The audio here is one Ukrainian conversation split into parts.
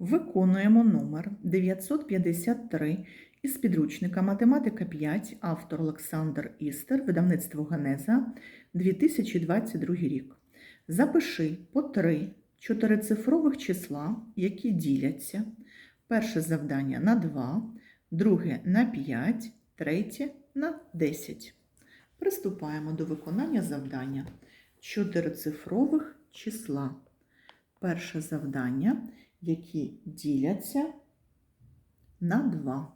Виконуємо номер 953 із підручника Математика 5, автор Олександр Істер, видавництво Генеза, 2022 рік. Запиши по три чотирицифрових числа, які діляться. Перше завдання на 2, друге на 5, третє на 10. Приступаємо до виконання завдання чотирицифрових числа. Перше завдання, які діляться на 2.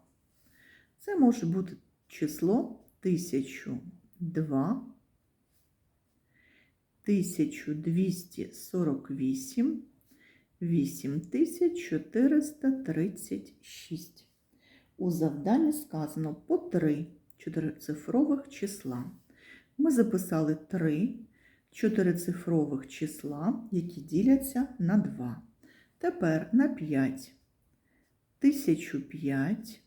Це може бути число 1002, 1248, 8436. У завданні сказано по 3 чотирицифрових числа. Ми записали 3 чотирицифрових числа, які діляться на 2. Тепер на 5. 1005,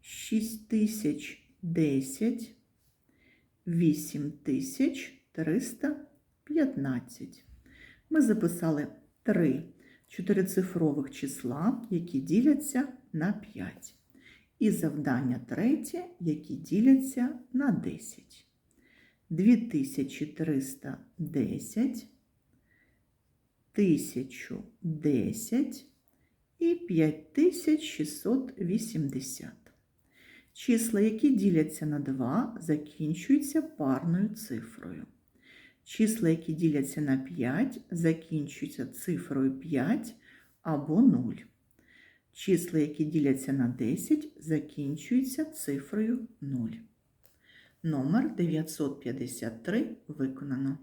6010, 8315. Ми записали 3 чотирицифрових числа, які діляться на 5. І завдання третє, які діляться на 10. 2310, 1010 і 5680. Числа, які діляться на 2, закінчуються парною цифрою. Числа, які діляться на 5, закінчуються цифрою 5 або 0. Числа, які діляться на 10, закінчуються цифрою 0. Номер 953 виконано.